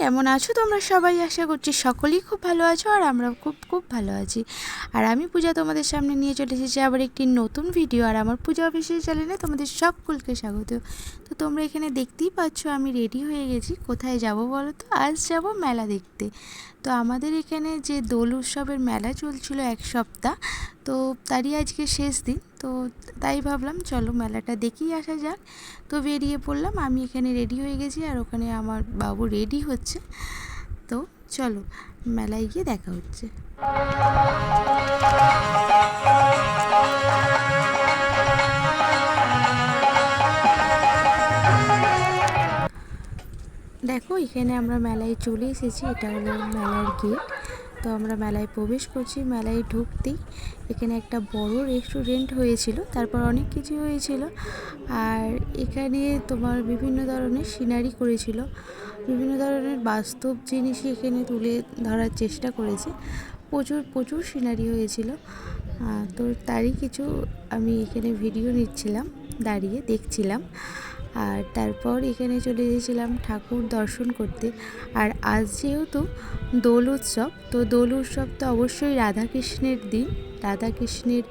কেমন আছো? তোমরা সবাই আশা করছি সকলেই খুব ভালো আছো আর আমরা খুব খুব ভালো আছি। আর আমি পূজা তোমাদের সামনে নিয়ে চলে এসেছি আবার একটি নতুন ভিডিও আর আমার পূজা অফিসিয়াল চ্যানেলে তোমাদের সকলকে স্বাগত। তো তোমরা এখানে দেখতেই পাচ্ছ আমি রেডি হয়ে গেছি। কোথায় যাব বলো তো? আজ যাব মেলা দেখতে। তো আমাদের এখানে যে দোল উৎসবের মেলা চলছিল এক সপ্তাহ, তো তারই আজকে শেষ দিন। তো তাই ভাবলাম, চলো মেলাটা দেখেই আসা যাক। তো বেরিয়ে পড়লাম, আমি এখানে রেডি হয়ে গেছি আর ওখানে আমার বাবু রেডি হচ্ছে। তো চলো মেলায় গিয়ে দেখা হচ্ছে। দেখো, এখানে আমরা মেলায় চলে এসেছি, এটা হলো মেলার গেট তো আমরা মেলায় প্রবেশ করছি, মেলায় ঢুকতেই এখানে একটা বড় রেস্টুরেন্ট হয়েছিল, তারপর অনেক কিছু হয়েছিল। আর এখানে তোমার বিভিন্ন ধরনের সিনারি করেছিল, বিভিন্ন ধরনের বাস্তব জিনিসই এখানে তুলে ধরার চেষ্টা করেছে। প্রচুর প্রচুর সিনারি হয়েছিল। তো তারই কিছু আমি এখানে ভিডিও নিচ্ছিলাম, দাঁড়িয়ে দেখছিলাম। আর তারপর এখানে চলে এসেছিলাম ঠাকুর দর্শন করতে। আর আজ যেহেতু দোল উৎসব, তো দোল উৎসব তো অবশ্যই রাধাকৃষ্ণের দিন, রাধাকৃষ্ণের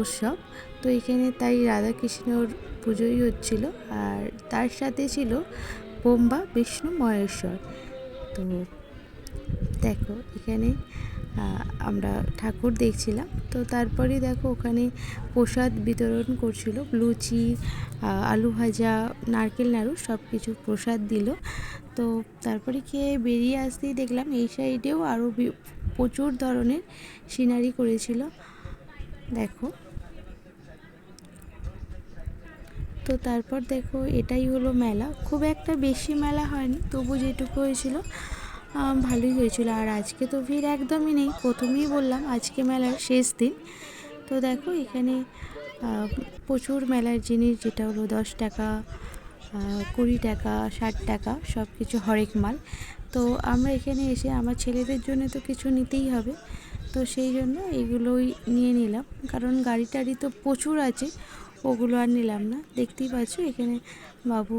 উৎসব। তো এখানে তাই রাধাকৃষ্ণর পুজোই হচ্ছিল। আর তার সাথে ছিল বোম্বা বিষ্ণু মহেশ্বর। তো দেখো, এখানে আমরা ঠাকুর দেখছিলাম। তো তারপরে দেখো, ওখানে প্রসাদ বিতরণ করছিল। লুচি আলু ভাজা, নারকেল নাড়ু সব কিছু প্রসাদ দিল। তো তারপরে খেয়ে বেরিয়ে আসতেই দেখলাম, এই সাইডেও আরও প্রচুর ধরনের সিনারি করেছিল। দেখো। তো তারপর দেখো, এটাই হলো মেলা। খুব একটা বেশি মেলা হয়নি, তবু যেটুকু হয়েছিল ভালোই হয়েছিল। আর আজকে তো ভিড় একদমই নেই। প্রথমেই বললাম আজকে মেলার শেষ দিন। তো দেখো এখানে প্রচুর মেলার জিনিস, যেটা হলো দশ টাকা কুড়ি টাকা, ষাট টাকা সব কিছু হরেক মাল। তো আমরা এখানে এসে, আমার ছেলেদের জন্য তো কিছু নিতেই হবে। তো সেই জন্য এগুলোই নিয়ে নিলাম। কারণ গাড়ি টাড়ি তো প্রচুর আছে। ওগুলো আর নিলাম না। দেখতেই পাচ্ছ এখানে বাবু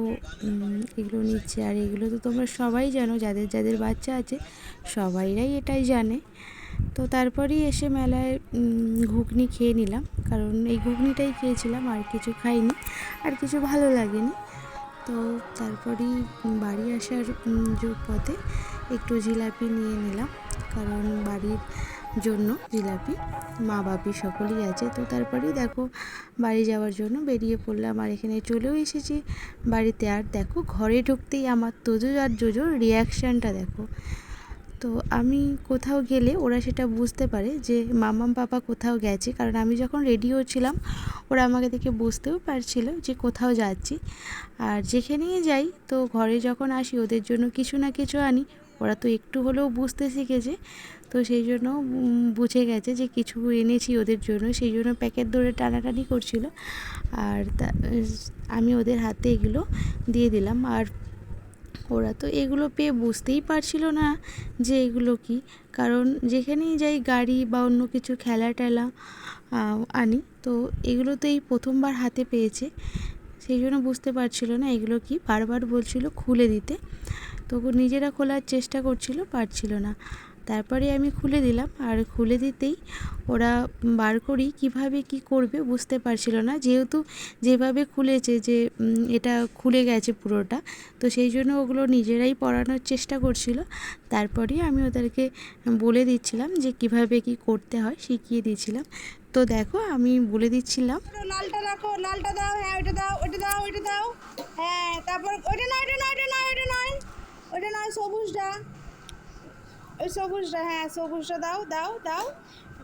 এগুলো নিচ্ছে আর এগুলো তো তোমরা সবাই জানো, যাদের যাদের বাচ্চা আছে সবাইরাই এটাই জানে। তো তারপরেই এসে মেলায় ঘুগনি খেয়ে নিলাম। কারণ এই ঘুগনিটাই খেয়েছিলাম, আর কিছু খাইনি, আর কিছু ভালো লাগেনি। তো তারপরেই বাড়ি আসার পথে একটু জিলাপি নিয়ে নিলাম। কারণ বাড়ির জন্য জিলাপি, মা বাপি সকলেই আছে। তো তারপরেই দেখো বাড়ি যাওয়ার জন্য বেরিয়ে পড়লাম আর এখানে চলেও এসেছি। বাড়িতে আর দেখো ঘরে ঢুকতেই আমার তোজো আর জোজোর রিয়াকশানটা দেখো। তো আমি কোথাও গেলে ওরা সেটা বুঝতে পারে যে মামাম পাপা কোথাও গেছে। কারণ আমি যখন রেডি হচ্ছিলাম ওরা আমাকে দেখে বুঝতেও পারছিল যে কোথাও যাচ্ছি। আর যেখানেই যাই, তো ঘরে যখন আসি, ওদের জন্য কিছু না কিছু আনি। ওরা তো একটু হলেও বুঝতে শিখেছে। তো সেই জন্য বুঝে গেছে যে কিছু এনেছি ওদের জন্য। সেই জন্য প্যাকেট ধরে টানাটানি করছিল। আর আমি ওদের হাতে এগুলো দিয়ে দিলাম। আর ওরা তো এগুলো পেয়ে বুঝতেই পারছিল না যে এগুলো কি। কারণ যেখানেই যাই গাড়ি বা অন্য কিছু খেলা টেলা আনি, তো এগুলো তো এই প্রথমবার হাতে পেয়েছে। সেই জন্য বুঝতে পারছিল না এগুলো কি। বারবার বলছিল খুলে দিতে। তবু নিজেরা খোলার চেষ্টা করছিল, পারছিল না। তারপরে আমি খুলে দিলাম আর খুলে দিতেই ওরা বার করি কীভাবে কি করবে বুঝতে পারছিল না। যেহেতু যেভাবে খুলেছে যে এটা খুলে গেছে পুরোটা, তো সেই জন্য ওগুলো নিজেরাই পড়ানোর চেষ্টা করছিল। তারপরেই আমি ওদেরকে বলে দিচ্ছিলাম যে কীভাবে কি করতে হয়, শিখিয়ে দিচ্ছিলাম। তো দেখো, আমি বলে দিচ্ছিলাম। লালটা রাখো, লালটা দাও হ্যাঁ ওইটা দাও ওইটা দাও ওইটা দাও হ্যাঁ তারপর ওইটা নয় ওইটা নয় ওইটা নয় ওইটা নয় ওইটা নয়, সবুজটা, ওই সবুজটা হ্যাঁ সবুজটা দাও দাও দাও,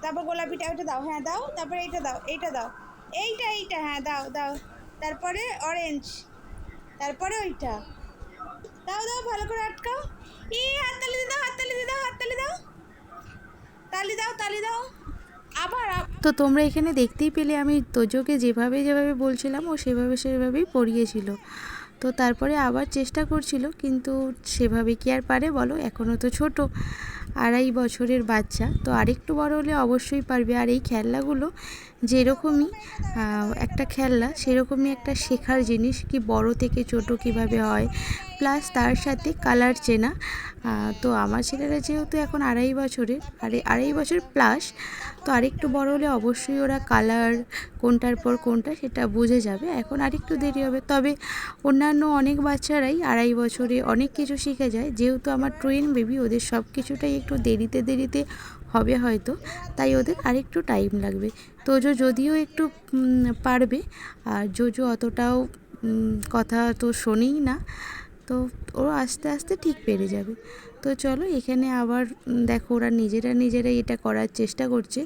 তারপর গোলাপিটা ওইটা দাও হ্যাঁ দাও, তারপরে এইটা দাও এইটা দাও, এইটা এইটা হ্যাঁ দাও দাও, তারপরে অরেঞ্জ তারপরে ওইটা, দাও দাও, ভালো করে আটকাও ই হাততালি দাও হাততালি দাও হাততালি দাও, তালি দাও তালি দাও, আবার আব- তো তোমরা এখানে দেখতেই পেলে আমি তোজোকে যেভাবে যেভাবে বলছিলাম, ও সেভাবে সেভাবেই পড়িয়েছিল। তো তারপরে আবার চেষ্টা করছিল, কিন্তু সেভাবে কি আর পারে বলো? এখনও তো ছোট, আড়াই বছরের বাচ্চা। তো আরেকটু বড় হলে অবশ্যই পারবে। আর এই খেলনাগুলো যেরকমই একটা খেলনা, সেরকমই একটা শেখার জিনিস, কি বড় থেকে ছোট কীভাবে হয় প্লাস তার সাথে কালার চেনা। তো আমার ছেলেরা যেহেতু এখন আড়াই বছরের, আরে আড়াই বছর প্লাস, তো আরেকটু বড় হলে অবশ্যই ওরা কালার, কোনটার পর কোনটা সেটা বুঝে যাবে। এখন আরেকটু দেরি হবে, তবে অন্যান্য অনেক বাচ্চারাই আড়াই বছরে অনেক কিছু শিখে যায়। যেহেতু আমার ট্রেন বেবি ওদের সব কিছুটাই একটু দেরিতে দেরিতে হবে হয়তো, তাই ওদের আরেকটু টাইম লাগবে। তোজো যদিও একটু পারবে, আর জোজো অতটাও কথা তো শোনেই না। তো ও আস্তে আস্তে ঠিক পেরে যাবে। তো চলো এখানে আবার দেখো ওরা নিজেরা নিজেরাই এটা করার চেষ্টা করছে।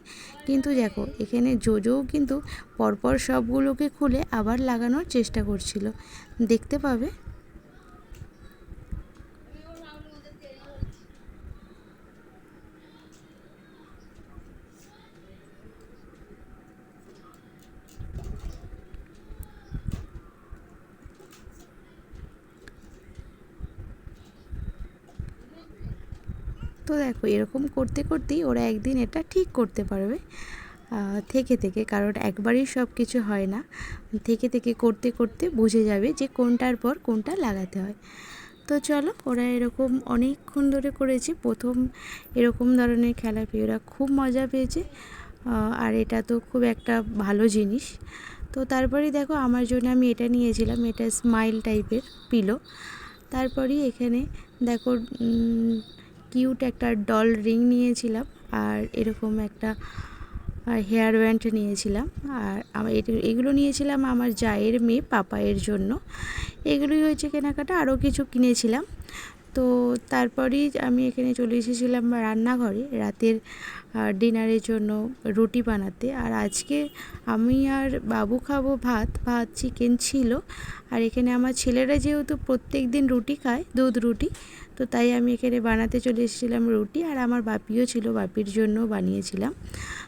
কিন্তু দেখো, এখানে জোজোও কিন্তু পরপর সবগুলোকে খুলে আবার লাগানোর চেষ্টা করছিল। দেখতে পাবে? তো দেখো, এরকম করতে করতেই ওরা একদিন এটা ঠিক করতে পারবে। থেকে থেকে, কারণ একবারই সব কিছু হয় না। থেকে থেকে করতে করতে বুঝে যাবে যে কোনটার পর কোনটা লাগাতে হয়। তো চলো, ওরা এরকম অনেকক্ষণ ধরে করেছে। প্রথম এরকম ধরনের খেলা পেয়ে ওরা খুব মজা পেয়েছে। আর এটা তো খুব একটা ভালো জিনিস। তো তারপরে দেখো, আমার জন্য আমি এটা নিয়েছিলাম। এটা স্মাইল টাইপের পিলো তারপরেই এখানে দেখো কিউট একটা ডল রিং নিয়েছিলাম আর এরকম একটা হেয়ার ব্যান্ড নিয়েছিলাম। আর আমার এগুলো নিয়েছিলাম আমার জায়ের মেয়ে পাপায়ের জন্য। এগুলোই হয়েছে কেনাকাটা, আরও কিছু কিনেছিলাম। তো তারপরেই আমি এখানে চলে এসেছিলাম রান্নাঘরে রাতের ডিনারের জন্য রুটি বানাতে। আর আজকে আমি আর বাবু খাব ভাত ভাত চিকেন ছিল। আর এখানে আমার ছেলেরা যেহেতু প্রত্যেক দিন রুটি খায়, দুধ রুটি তো তাই আমি এখানে বানাতে চলে এসেছিলাম রুটি আর আমার বাপিও ছিল, বাপির জন্য বানিয়েছিলাম।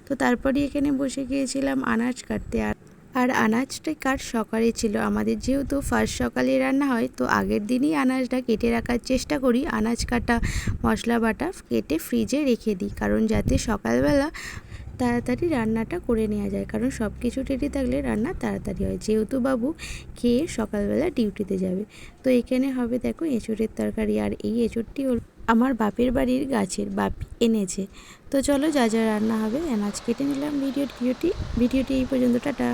তো তারপরে এখানে বসে গিয়েছিলাম আনাজ কাটতে আর আর আনাজটা কাট সকালে ছিল? আমাদের যেহেতু ফার্স্ট সকালে রান্না হয়, তো আগের দিনই আনাজটা কেটে রাখার চেষ্টা করি। আনাজ কাটা মশলা বাটা কেটে ফ্রিজে রেখে দিই, কারণ যাতে সকালবেলা তাড়াতাড়ি রান্নাটা করে নেওয়া যায়। কারণ সব কিছু রেডি থাকলে রান্না তাড়াতাড়ি হয়। যেহেতু বাবু খেয়ে সকালবেলা ডিউটিতে যাবে। তো এখানে হবে দেখো এঁচড়ের তরকারি। আর এই এঁচড়টি হল আমার বাপের বাড়ির গাছের। বাপি এনেছে। তো চলো যা যা রান্না হবে। এনাজ কেটে নিলাম ভিডিও ভিডিওটি। ভিডিওটি এই পর্যন্ত। টাটা।